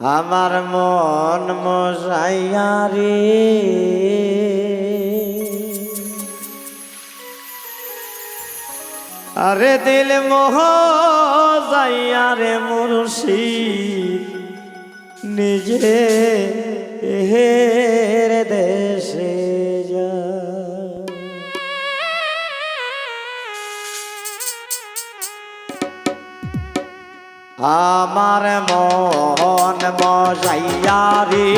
আমার মন মজাইয়া রে আরে দিল মোহ যাইয়া রে মুর্শিদ নিজে হের দেশে যা। আমার মন মজাইয়া রে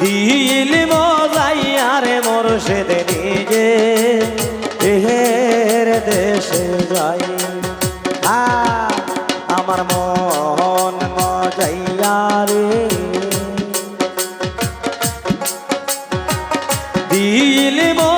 দিল মজাইয়া মোর সেদে নিজে এহের দেশে যাই। আ, মন মজাইয়া রে। দিল মজাইয়া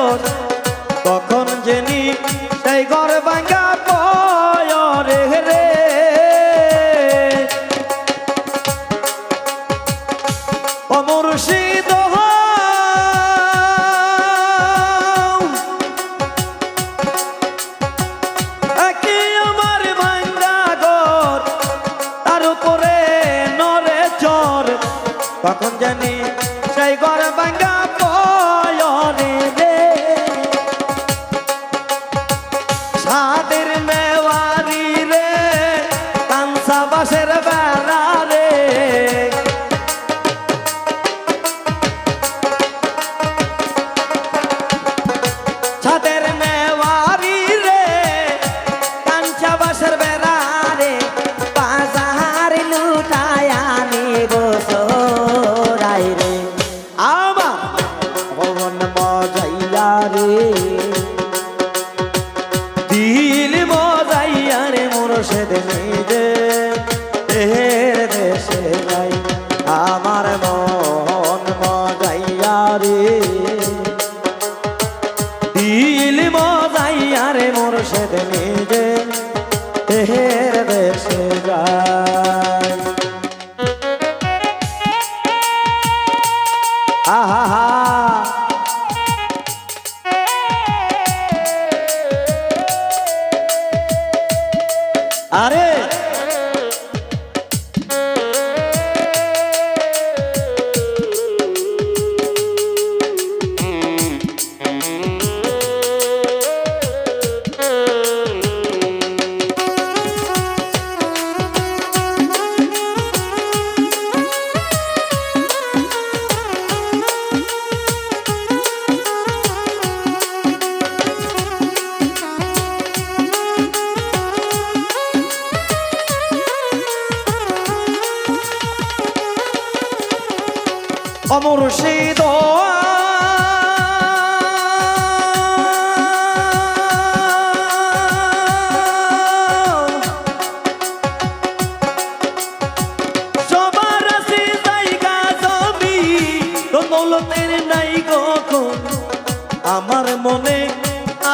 ছোট তখন জেনি সেই ঘর ভাঙ্গা পয়রে রে। নরে চর তখন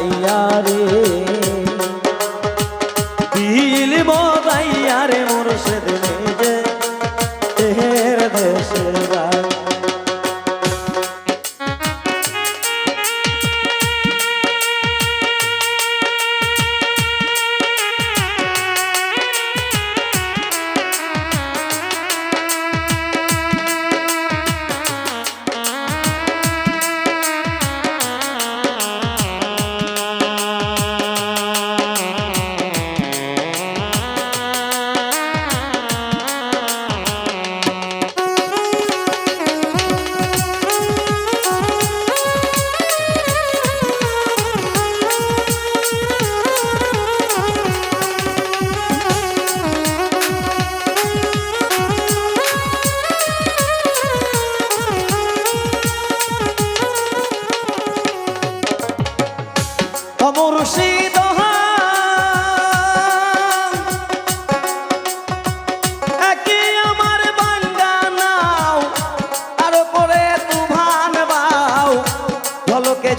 মাইয়া রে।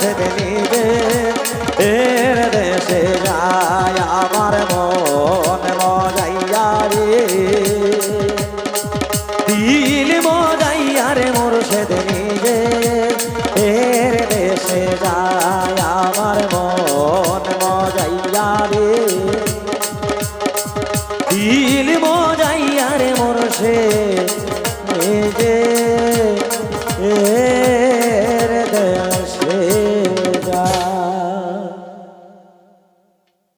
সেদে নিবে এর দেশে যায়, আমার মন মজাইয়া রে দিল মজাইয়া রে মোর সেদে নিবে এর দেশে যায়, আমার মন মজাইয়া রে দিল মজাইয়া রে মোর